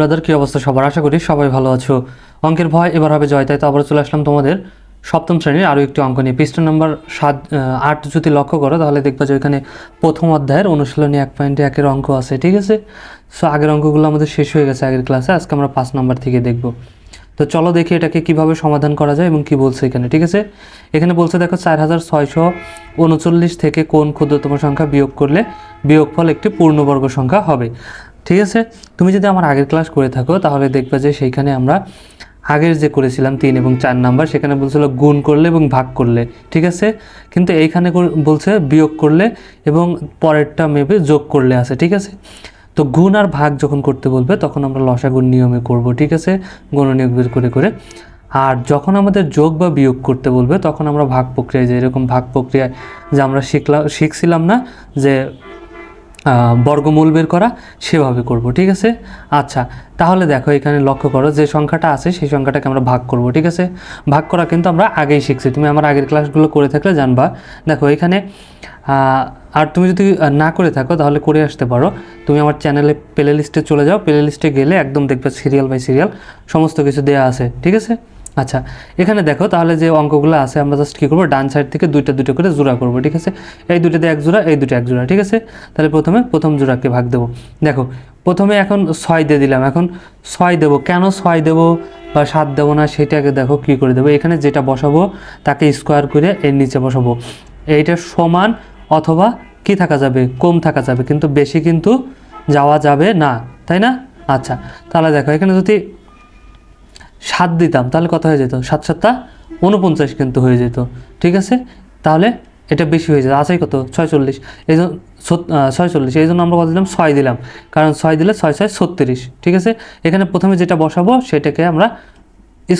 Brother কি অবস্থা? সবার আশা করি সবাই ভালো আছো। অঙ্কের ভয় এবার হবে জয়, তাই তো আবার চলে আসলাম তোমাদের সপ্তম শ্রেণির আরও একটি অঙ্ক নিয়ে। পৃষ্ঠ নম্বর সাত আট যদি লক্ষ্য করো, তাহলে দেখবা যে এখানে প্রথম অধ্যায়ের অনুশীলনী এক পয়েন্টে একের অঙ্ক আছে, ঠিক আছে? সো আগের অঙ্কগুলো আমাদের শেষ হয়ে গেছে আগের ক্লাসে আজকে আমরা পাঁচ নম্বর থেকে দেখব। তো চলো দেখি এটাকে কীভাবে সমাধান করা যায় এবং কি বলছে এখানে, ঠিক আছে? এখানে বলছে, দেখো, চার হাজার ছয়শো উনচল্লিশ থেকে কোন ক্ষুদ্রতম সংখ্যা বিয়োগ করলে বিয়োগফল একটি পূর্ণবর্গ সংখ্যা হবে। ঠিক আছে? তুমি যদি আমার আগের ক্লাস করে থাকো, তাহলে দেখবে যে সেইখানে আমরা আগের যে করেছিলাম তিন এবং চার নাম্বার সেখানে বলছিল গুণ করলে এবং ভাগ করলে, ঠিক আছে? কিন্তু এইখানে বলছে বিয়োগ করলে এবং পরেরটা মেপে যোগ করলে আছে, ঠিক আছে? তো গুণ আর ভাগ যখন করতে বলবে, তখন আমরা লসাগুণ নিয়মে করব, ঠিক আছে? গণনিয়োগ বের করে করে। আর যখন আমাদের যোগ বা বিয়োগ করতে বলবে, তখন আমরা ভাগ প্রক্রিয়ায় যে এরকম ভাগ প্রক্রিয়ায় যে আমরা শিখলাম শিখছিলাম না যে বর্গমূল বের করা, সেভাবে করব, ঠিক আছে? আচ্ছা তাহলে দেখো এখানে লক্ষ্য করো যে সংখ্যাটা আছে, সেই সংখ্যাটাকে আমরা ভাগ করব, ঠিক আছে? ভাগ করা কিন্তু আমরা আগেই শিখছি, তুমি আমার আগের ক্লাসগুলো করে থাকলে জানবা। দেখো এখানে আর তুমি যদি না করে থাকো তাহলে করে আসতে পারো। তুমি আমার চ্যানেলে প্লে লিস্টে চলে যাও প্লে লিস্টে গেলে একদম দেখবে সিরিয়াল বাই সিরিয়াল সমস্ত কিছু দেওয়া আছে, ঠিক আছে? আচ্ছা এখানে দেখো তাহলে যে অঙ্কগুলো আছে, আমরা জাস্ট কী করব? ডান সাইড থেকে দুইটা দুটো করে জোড়া করব, ঠিক আছে? এই দুটোতে এক জোড়া, এই দুটো এক জোড়া, ঠিক আছে? তাহলে প্রথমে প্রথম জোড়াকে ভাগ দেবো। দেখো, প্রথমে এখন ছয় দিয়ে দিলাম, এখন ছয় দেবো। কেন ছয় দেবো বা সাত দেবো না, সেটাকে দেখো কী করে দেবো? এখানে যেটা বসাবো, তাকে স্কোয়ার করে এর নিচে বসাবো। এইটা সমান অথবা কি থাকা যাবে? কম থাকা যাবে, কিন্তু বেশি কিন্তু যাওয়া যাবে না, তাই না? আচ্ছা তাহলে দেখো, এখানে যদি সাত দিতাম, তাহলে কত হয়ে যেত? সাত সাতটা উনপঞ্চাশ কিন্তু হয়ে যেত, ঠিক আছে? তাহলে এটা বেশি হয়ে যেত, আছেই কত? ছয়চল্লিশ। এই জন্য ছয়চল্লিশ, এই জন্য আমরা কত দিলাম? ছয় দিলাম, কারণ ছয় দিলে ছয় ছয় ছত্রিশ, ঠিক আছে? এখানে প্রথমে যেটা বসাবো, সেটাকে আমরা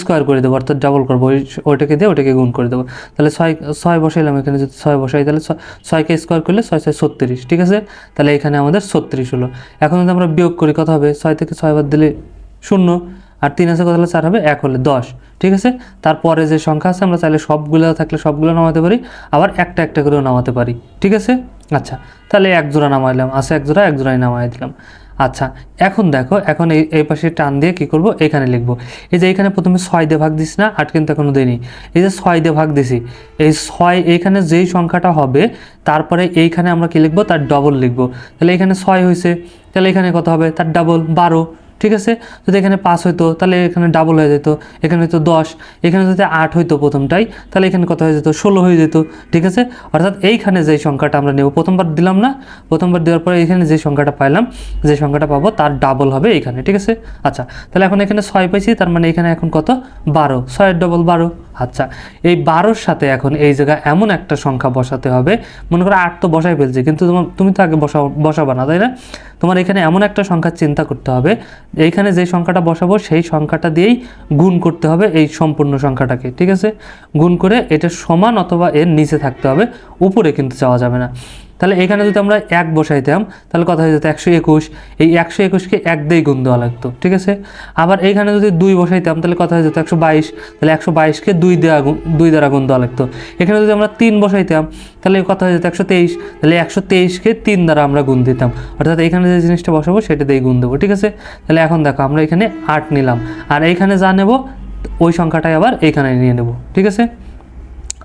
স্কোয়ার করে দেবো, অর্থাৎ ডাবল করব, ওই ওইটাকে দিয়ে ওটাকে গুণ করে দেবো। তাহলে ছয় ছয় বসাইলাম এখানে, যদি ছয় বসাই, তাহলে ছয়কে স্কোয়ার করলে ছয় ছয় ছত্রিশ, ঠিক আছে? তাহলে এখানে আমাদের ছত্রিশ হলো। এখন যদি আমরা বিয়োগ করি, কত হবে? ছয় থেকে ছয় বাদ দিলে শূন্য। আর তিন আছে কত হলে চার হবে? এক হলে দশ, ঠিক আছে? তারপরে যে সংখ্যা আছে, আমরা চাইলে সবগুলো থাকলে সবগুলো নামাতে পারি, আবার একটা একটা করেও নামাতে পারি, ঠিক আছে? আচ্ছা তাহলে এক জোড়া নামাইলাম আছে এক জোড়া, এক জোড়াই নামাই দিলাম। আচ্ছা এখন দেখো, এখন এই এই পাশে টান দিয়ে কী করব? এখানে লিখব, এই যে এখানে প্রথমে ছয় দিয়ে ভাগ দিস না, আট কিন্তু এখনও দিইনি এই যে ছয় দিয়ে ভাগ দিছি, এই ছয়, এইখানে যেই সংখ্যাটা হবে, তারপরে এইখানে আমরা কি লিখব? তার ডবল লিখব, তাহলে এখানে ছয় হয়েছে তাহলে এখানে কত হবে? তার ডাবল বারো ঠিক আছে? যদি এখানে পাঁচ হইতো, তাহলে এখানে ডাবল হয়ে যেত। এখানে হয়তো দশ, এখানে যদি আট হইতো প্রথমটাই, তাহলে এখানে কত হয়ে যেত? ষোলো হয়ে যেত, ঠিক আছে? অর্থাৎ এইখানে যে সংখ্যাটা আমরা নেব, প্রথমবার দিলাম না? প্রথমবার দেওয়ার পরে এখানে যে সংখ্যাটা পাইলাম, যে সংখ্যাটা পাবো, তার ডাবল হবে এখানে, ঠিক আছে? আচ্ছা তাহলে এখন এখানে ছয় পাইছি, তার মানে এখানে এখন কত? বারো, ছয়ের ডবল বারো। আচ্ছা এই বারোর সাথে এখন এই জায়গায় এমন একটা সংখ্যা বসাতে হবে, মনে করো আট তো বসাই ফেলছে, কিন্তু তোমার, তুমি তো আগে বসা বসাবা না, তাই না? তোমার এখানে এমন একটা সংখ্যা চিন্তা করতে হবে, এইখানে যে সংখ্যাটা বসাবো সেই সংখ্যাটা দিয়েই গুণ করতে হবে এই সম্পূর্ণ সংখ্যাটাকে, ঠিক আছে? গুণ করে এটা সমান অথবা এর নিচে থাকতে হবে, উপরে কিন্তু যাওয়া যাবে না। তাহলে এখানে যদি আমরা এক বসাইতাম, তাহলে কথা হয়ে যেত একশো একুশ। এই একশো একুশকে এক দিয়েই গুণ দেওয়া লাগতো, ঠিক আছে? আবার এইখানে যদি দুই বসাইতাম, তাহলে কথা হয়ে যেত একশো বাইশ। তাহলে একশো বাইশকে দুই দেওয়া দুই দ্বারা গুণ দেওয়া লাগতো। এখানে যদি আমরা তিন বসাইতাম, তাহলে কথা হয়ে যেত একশো তেইশ। তাহলে একশো তেইশকে তিন দ্বারা আমরা গুণ দিতাম। অর্থাৎ এখানে যে জিনিসটা বসাবো, সেটা দিয়েই গুণ দেবো, ঠিক আছে? তাহলে এখন দেখো, আমরা এখানে আট নিলাম। আর এইখানে যা নেব, ওই সংখ্যাটাই আবার এইখানে নিয়ে নেব, ঠিক আছে?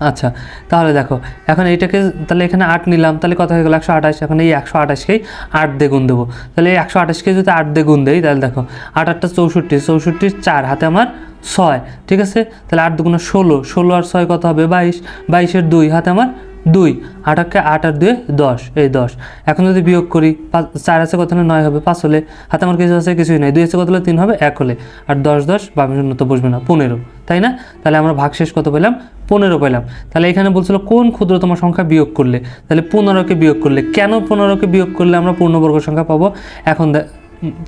আচ্ছা তাহলে দেখো, এখন এইটাকে তাহলে এখানে আট নিলাম, তাহলে কথা হয়ে গেলো? একশো আঠাশ। এখন এই একশো আঠাশকেই আট দিয়ে গুণ দেবো। তাহলে এই একশো আঠাশকে যদি আট দিয়ে গুণ দেই, তাহলে দেখো, আট আটটা চৌষট্টি চৌষট্টির চার, হাতে আমার ছয়, ঠিক আছে? তাহলে আট দুগুণে ষোলো ষোলো আর ছয় কত হবে? বাইশ। বাইশের দুই, হাতে আমার দুই আটাকে আট আর দুয়ে দশ। এই দশ। এখন যদি বিয়োগ করি চার আছে কত হলে নয় হবে? পাঁচ হলে। হাতে আমার কিছু আছে, কিছুই নাই। দুই আছে কত হলে তিন হবে? এক হলে। আর দশ দশ, বামে শূন্য তো বসবে না। পনেরো। তাই না? তাহলে আমরা ভাগশেষ কত পেলাম? পনেরো পেলাম। তাহলে এখানে বলছিল কোন ক্ষুদ্রতম সংখ্যা বিয়োগ করলে? তাহলে পনেরোকে বিয়োগ করলে কেন পনেরোকে বিয়োগ করলে আমরা পূর্ণবর্গ সংখ্যা পাবো? এখন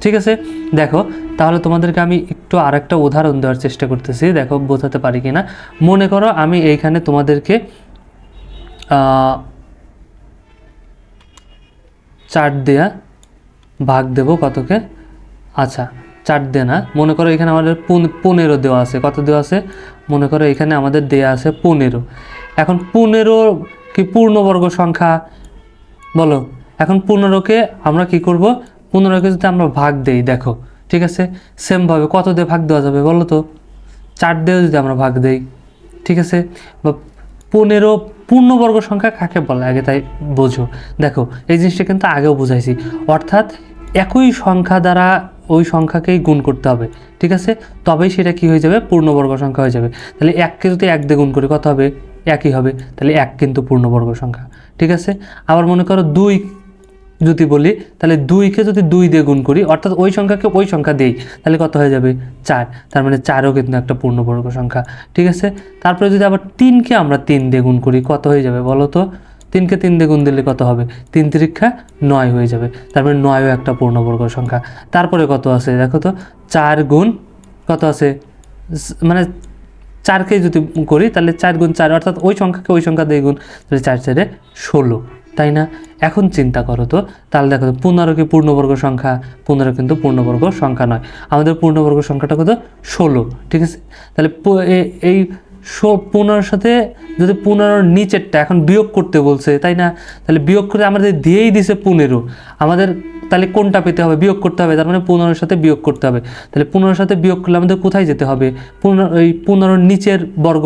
ঠিক আছে? দেখো, তাহলে তোমাদেরকে আমি একটু আরেকটা উদাহরণ দেওয়ার চেষ্টা করতেছি। দেখো, বোঝাতে পারি কিনা? মনে করো আমি এইখানে তোমাদেরকে চার দেয়া ভাগ দেব কতকে? আচ্ছা চার দিয়ে না। মনে করো এখানে আমাদের পন- পনেরো দেওয়া আছে। কত দেওয়া আছে? মনে করো এখানে আমাদের দেয়া আছে পনেরো। এখন পনেরো কি পূর্ণবর্গ সংখ্যা? বলো। এখন পনেরোকে আমরা কি করব? পনেরোকে যদি আমরা ভাগ দেই, দেখো, ঠিক আছে? সেমভাবে কত দিয়ে ভাগ দেওয়া যাবে বলো তো? চার দিয়েও যদি আমরা ভাগ দেই, ঠিক আছে? বা পনেরো পূর্ণবর্গ সংখ্যা কাকে বলে? আগে তাই বোঝো। দেখো, এই জিনিসটা কিন্তু আগেও বোঝাইছি। অর্থাৎ একই সংখ্যা দ্বারা ওই সংখ্যাকেই গুণ করতে হবে, ঠিক আছে? তবেই সেটা কি হয়ে যাবে? পূর্ণবর্গ সংখ্যা হয়ে যাবে। তাহলে এককে যদি এক দিয়ে গুণ করি, কত হবে? একই হবে। তাহলে এক কিন্তু পূর্ণবর্গ সংখ্যা, ঠিক আছে? আবার মনে করো দুই যদি বলি, তাহলে দুইকে যদি দুই দিয়ে গুণ করি, অর্থাৎ ওই সংখ্যাকে ওই সংখ্যা দিই, তাহলে কত হয়ে যাবে? চার। তার মানে চারও কিন্তু একটা পূর্ণবর্গ সংখ্যা। ঠিক আছে? তারপরে যদি আবার তিনকে আমরা তিন দিয়ে গুণ করি, কত হয়ে যাবে বলো তো? তিনকে তিন দিয়ে গুণ দিলে কত হবে? তিন তিরিক্ষা নয় হয়ে যাবে। তার মানে নয়ও একটা পূর্ণবর্গ সংখ্যা। তারপরে কত আছে? দেখো তো, চার গুণ কত আছে? মানে চারকে যদি করি, তাহলে চার গুণ চার, অর্থাৎ ওই সংখ্যাকে ওই সংখ্যা দিয়ে গুণ, তাহলে চার চারে ষোলো। তাই না? এখন চিন্তা করো তো। তাহলে দেখো পনেরো কি পূর্ণবর্গ সংখ্যা? পনেরো কিন্তু পূর্ণবর্গ সংখ্যা নয়। আমাদের পূর্ণবর্গ সংখ্যাটা কত? ষোলো। ঠিক আছে? তাহলে এই পনেরোর সাথে যদি পনেরোর নিচেরটা এখন বিয়োগ করতে বলছে, তাই না? তাহলে বিয়োগ করে আমাদের দিয়েই দিছে পনেরো আমাদের তাহলে কোনটা পেতে হবে? বিয়োগ করতে হবে। তার মানে পনেরোর সাথে বিয়োগ করতে হবে। তাহলে পনেরোর সাথে বিয়োগ করলে আমাদের কোথায় যেতে হবে? পনেরো এই পনেরোর নিচের বর্গ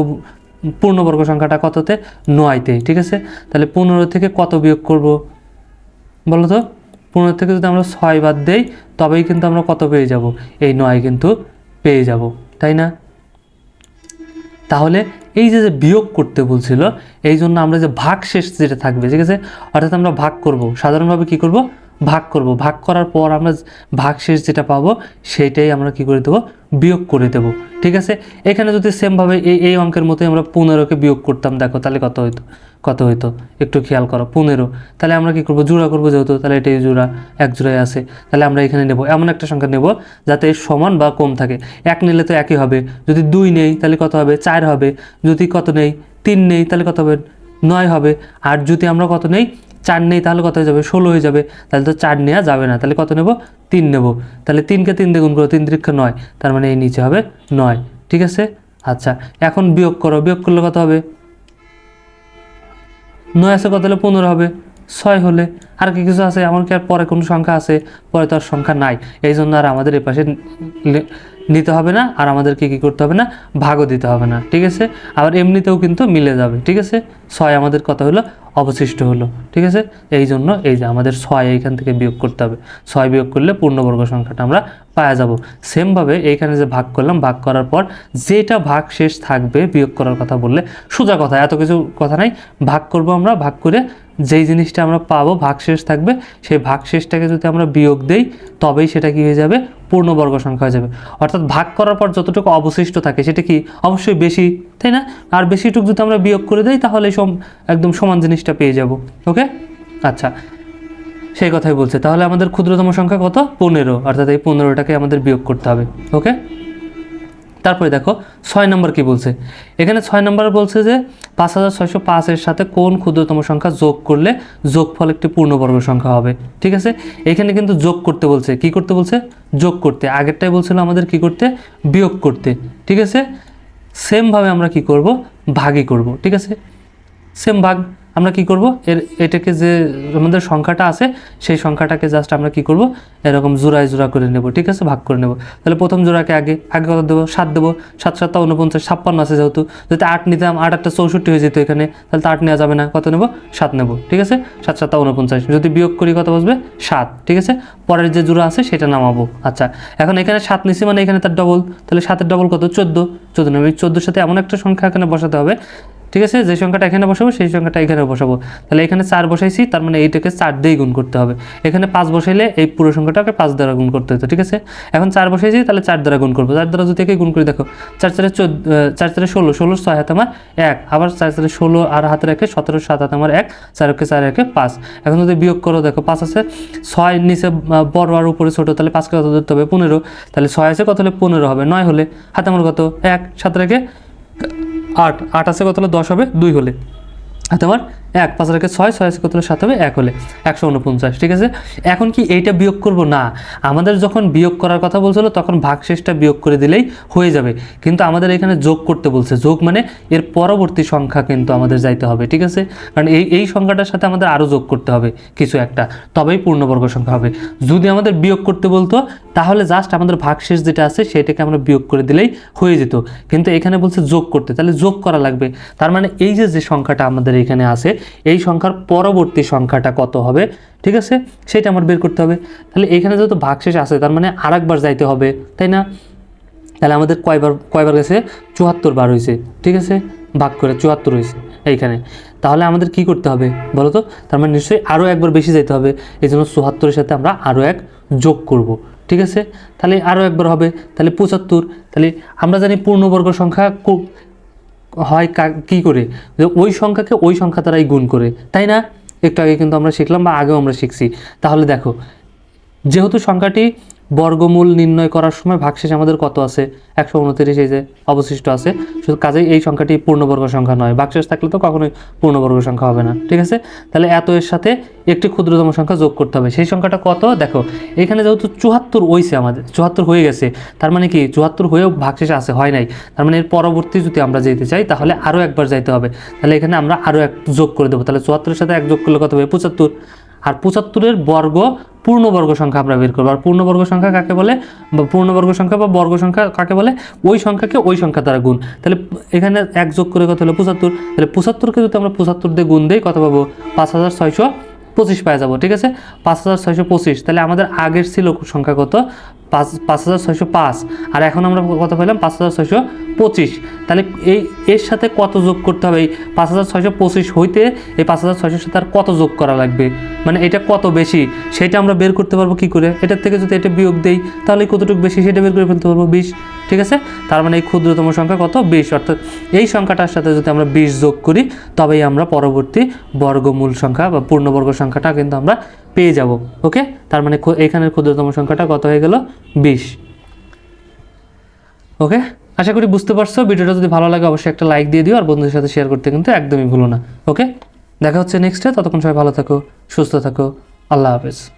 পূর্ণবর্গ সংখ্যাটা কততে? নয়তে, ঠিক আছে? তাহলে পনেরো থেকে কত বিয়োগ করব? বলো তো? পনেরো থেকে যদি আমরা ছয় বাদ দেই, তবেই কিন্তু আমরা কত পেয়ে যাব? এই নয় কিন্তু পেয়ে যাব, তাই না? তাহলে এই যে যে বিয়োগ করতে বলছিল, এই জন্য আমরা যে ভাগ শেষ যেটা থাকবে, ঠিক আছে? অর্থাৎ আমরা ভাগ করব। সাধারণভাবে কি করব? ভাগ করব। ভাগ করার পর আমরা ভাগ শেষ যেটা পাবো, সেইটাই আমরা কি করে দেবো? বিয়োগ করে দেবো। ঠিক আছে? এখানে যদি সেমভাবে এই এই অঙ্কের মতোই আমরা পনেরোকে বিয়োগ করতাম, দেখো তাহলে কত হইতো? কত হইতো? একটু খেয়াল করো, পনেরো। তাহলে আমরা কি করব? জোড়া করব যেহেতু, তাহলে এটাই জোড়া, এক জোড়ায় আছে। তাহলে আমরা এখানে নেব, এমন একটা সংখ্যা নেব যাতে সমান বা কম থাকে। এক নিলে তো একই হবে। যদি দুই নেই, তাহলে কত হবে? চার হবে। যদি কত নেই? তিন নেই, তাহলে কত হবে? নয় হবে। আর যদি আমরা কত নেই? চার নেই, তাহলে কত হয়ে যাবে? ষোলো হয়ে যাবে। তাহলে তো চার নেওয়া যাবে না। তাহলে কত নেব? তিন নেব। তাহলে তিনকে তিন দিয়ে গুণ করো, তিন দীর্ঘ নয়। তার মানে এই নিচে হবে নয়। ঠিক আছে? আচ্ছা এখন বিয়োগ করো। বিয়োগ করলে কত হবে? নয় আছে কত হলে? পনেরো হবে। ছয় হলে? আর কি কিছু আছে? এমনকি আর পরে কোনো সংখ্যা আছে, পরে তো আর সংখ্যা নাই। এই জন্য আর আমাদের এই পাশে নিতে হবে না, আর আমাদেরকে কী করতে হবে না? ভাগও দিতে হবে না, ঠিক আছে? আবার এমনিতেও কিন্তু মিলে যাবে, ঠিক আছে? ছয় আমাদের কথা হলো? অবশিষ্ট হলো, ঠিক আছে? এই জন্য এই যে আমাদের ছয় এইখান থেকে বিয়োগ করতে হবে। ছয় বিয়োগ করলে পূর্ণবর্গ সংখ্যাটা আমরা পাওয়া যাব। সেমভাবে এইখানে যে ভাগ করলাম, ভাগ করার পর যেটা ভাগ শেষ থাকবে বিয়োগ করার কথা বললে, সোজা কথা, এত কিছু কথা নাই। ভাগ করব আমরা, ভাগ করে যেই জিনিসটা আমরা পাবো, ভাগশেষ থাকবে, সেই ভাগশেষটাকে যদি আমরা বিয়োগ দেই, তবেই সেটা কি হয়ে যাবে? পূর্ণবর্গ সংখ্যা হয়ে যাবে। অর্থাৎ ভাগ করার পর যতটুকু অবশিষ্ট থাকে, সেটা কি অবশ্যই বেশি, তাই না? আর বেশিটুকু যদি আমরা বিয়োগ করে দেই তাহলে সম, একদম সমান জিনিসটা পেয়ে যাব। ওকে? আচ্ছা। সেই কথাই বলছে। তাহলে আমাদের ক্ষুদ্রতম সংখ্যা কত? পনেরো। অর্থাৎ এই পনেরোটাকে আমাদের বিয়োগ করতে হবে। ওকে? তারপরে দেখো ছয় নম্বর কি বলছে? এখানে ছয় নম্বর বলছে যে পাঁচ হাজার ছয়শো পাঁচের সাথে কোন ক্ষুদ্রতম সংখ্যা যোগ করলে যোগফল একটি পূর্ণবর্গ সংখ্যা হবে? ঠিক আছে? এখানে কিন্তু যোগ করতে বলছে। কি করতে বলছে? যোগ করতে। আগেরটাই বলছিল আমাদের কি করতে? বিয়োগ করতে। ঠিক আছে? সেমভাবে আমরা কি করব? ভাগই করব। ঠিক আছে? সেম ভাগ আমরা কি করব? এর, এটাকে যে আমাদের সংখ্যাটা আছে, সেই সংখ্যাটাকে জাস্ট আমরা কি করব? এরকম জোড়ায় জোড়া করে নেব, ঠিক আছে? ভাগ করে নেব। তাহলে প্রথম জোড়াকে আগে আগে কত দেবো? সাত দেবো। সাত সাতটা উনপঞ্চাশ ছাপ্পান্ন আছে যেহেতু। যদি আট নিতাম, আট একটা চৌষট্টি হয়ে যেত এখানে, তাহলে তো আট নেওয়া যাবে না। কত নেব? সাত নেব, ঠিক আছে? সাত সাতটা উনপঞ্চাশ যদি বিয়োগ করি কত বসবে? সাত, ঠিক আছে? পরের যে জোড়া আছে, সেটা নামাবো। আচ্ছা এখন এখানে সাত নিছি মানে এখানে তার ডবল তাহলে সাতের ডবল কত? চোদ্দ। চোদ্দ নেবে। চোদ্দোর সাথে এমন একটা সংখ্যা এখানে বসাতে হবে ঠিক আছে? যে সংখ্যাটা এখানে বসাবো, সেই সংখ্যাটা এখানে বসাবো। তাহলে এখানে চার বসাইছি, তার মানে এইটাকে চার দিয়েই গুণ করতে হবে। এখানে পাঁচ বসাইলে এই পুরো সংখ্যাটাকে পাঁচ দ্বারা গুণ করতে হতো, ঠিক আছে? এখন চার বসাইছি, তাহলে চার দ্বারা গুণ করব। চার দ্বারা যদি একে গুণ করি, দেখো, চার চারে চোদ্দ চার চারে ষোলো ষোলো ছয় হাতে আমার এক। আবার চার চারে ষোলো আর হাতে রেখে সতেরো, সাত হাতে আমার এক, চার একে চার একে পাঁচ। এখন যদি বিয়োগ করো, দেখো, পাঁচ আছে, ছয় নিচে বড় আর উপরে ছোটো, তাহলে পাঁচকে কত ধরতে হবে? পনেরো। তাহলে ছয় আছে, কত হলে পনেরো হবে? নয় হলে হাতে আমার কত? এক। সাত রেখে আট আট আছে কত হলে? দশ হবে দুই হলে। আর আমার এক, পাঁচ রেখে ছয় ছয় কত হলে সাত হবে? এক হলে। একশো উনপঞ্চাশ ঠিক আছে? এখন কি এইটা বিয়োগ করব? না। আমাদের যখন বিয়োগ করার কথা বলছিল, তখন ভাগশেষটা বিয়োগ করে দিলেই হয়ে যাবে। কিন্তু আমাদের এখানে যোগ করতে বলছে। যোগ মানে এর পরবর্তী সংখ্যা কিন্তু আমাদের যাইতে হবে, ঠিক আছে? কারণ এই এই সংখ্যাটার সাথে আমাদের আরও যোগ করতে হবে কিছু একটা। তবেই পূর্ণবর্গ সংখ্যা হবে। যদি আমাদের বিয়োগ করতে বলতো, তাহলে জাস্ট আমাদের ভাগশেষ যেটা আছে, সেটাকে আমরা বিয়োগ করে দিলেই হয়ে যেত। কিন্তু এখানে বলছে যোগ করতে। তাহলে যোগ করা লাগবে। তার মানে এই যে যে সংখ্যাটা আমাদের এখানে আছে এই সংখ্যার পরবর্তী সংখ্যাটা কত হবে? ঠিক আছে? সেটা আমার বের করতে হবে। তাহলে এখানে যেহেতু ভাগশেষ আছে, তার মানে আরেকবার যাইতে হবে, তাই না? তাহলে আমাদের কয়বার কয়বার গেছে? চুয়াত্তর বার হয়েছে ঠিক আছে? ভাগ করে চুয়াত্তর হয়েছে এইখানে। তাহলে আমাদের কি করতে হবে বলো তো? তার মানে নিশ্চয়ই আরও একবার বেশি যেতে হবে এই জন্য চুয়াত্তরের সাথে আমরা আরও এক যোগ করব, ঠিক আছে? তাহলে আরও একবার হবে, তাহলে পঁচাত্তর। তাহলে আমরা জানি পূর্ণবর্গ সংখ্যা হয় কি করে? যে ওই সংখ্যাকে ওই সংখ্যা তারাই গুণ করে, তাই না? একটু আগে কিন্তু আমরা শিখলাম বা আগেও আমরা শিখছি। তাহলে দেখো, যেহেতু সংখ্যাটি বর্গমূল নির্ণয় করার সময় ভাগশেষ আমাদের কত আছে? একশো উনত্রিশ, এই যে অবশিষ্ট আছে। শুধু কাজেই এই সংখ্যাটি পূর্ণবর্গ সংখ্যা নয়, ভাগশেষ থাকলে তো কখনোই পূর্ণবর্গ সংখ্যা হবে না, ঠিক আছে? তাহলে এত এর সাথে একটি ক্ষুদ্রতম সংখ্যা যোগ করতে হবে। সেই সংখ্যাটা কত? দেখো, এখানে যেহেতু চুয়াত্তর হয়েছে আমাদের, চুয়াত্তর হয়ে গেছে, তার মানে কি? চুয়াত্তর হয়েও ভাগশেষ আছে, হয় নাই। তার মানে এর পরবর্তী যদি আমরা যেতে চাই, তাহলে আরও একবার যাইতে হবে। তাহলে এখানে আমরা আরও এক যোগ করে দেবো। তাহলে চুয়াত্তরের সাথে এক যোগ করলে কত হবে? পঁচাত্তর। আর পঁচাত্তরের বর্গ পূর্ণবর্গ সংখ্যা আমরা বের করব। আর পূর্ণবর্গ সংখ্যা কাকে বলে? বা পূর্ণবর্গ সংখ্যা বা বর্গ সংখ্যা কাকে বলে? ওই সংখ্যাকে ওই সংখ্যা দ্বারা গুণ। তাহলে এখানে এক যোগ করে কথা হলো? পঁচাত্তর। তাহলে পঁচাত্তরকে যদি আমরা পঁচাত্তর দিয়ে গুণ দিই কথা পাবো? পাঁচ হাজার ছয়শো পঁচিশ পাওয়া যাব, ঠিক আছে? পাঁচ হাজার ছয়শো পঁচিশ, তাহলে আমাদের আগের ছিল সংখ্যা কত? পাঁচ পাঁচ হাজার ছয়শো পাঁচ, আর এখন আমরা কত পেলাম? পাঁচ হাজার ছয়শো পঁচিশ, তাহলে এই, এর সাথে কত যোগ করতে হবে? এই পাঁচ হাজার ছয়শো পঁচিশ হইতে এই পাঁচ হাজার ছয়শোর সাথে আর কত যোগ করা লাগবে? মানে এটা কত বেশি? সেটা আমরা বের করতে পারব কি করে? এটার থেকে যদি এটা বিয়োগ দেই, তাহলে কতটুকু বেশি? সেটা বের করে ফেলতে পারব, বিশ। ঠিক আছে? তার মানে এই ক্ষুদ্রতম সংখ্যা কত? বিশ। অর্থাৎ এই সংখ্যাটার সাথে যদি আমরা বিশ যোগ করি, তবেই আমরা পরবর্তী বর্গমূল সংখ্যা বা পূর্ণবর্গ সংখ্যাটা কিন্তু আমরা পেয়ে যাব। ওকে তার মানে এখানের ক্ষুদ্রতম সংখ্যাটা কত হয়ে গেল? বিশ। ওকে আশা করি বুঝতে পারছ। ভিডিওটা যদি ভালো লাগে, অবশ্যই একটা লাইক দিয়ে দিও আর বন্ধুদের সাথে শেয়ার করতে কিন্তু একদমই ভুলো না। ওকে দেখা হচ্ছে নেক্সটে ততক্ষণ সবাই ভালো থাকো, সুস্থ থাকো। আল্লাহ হাফেজ।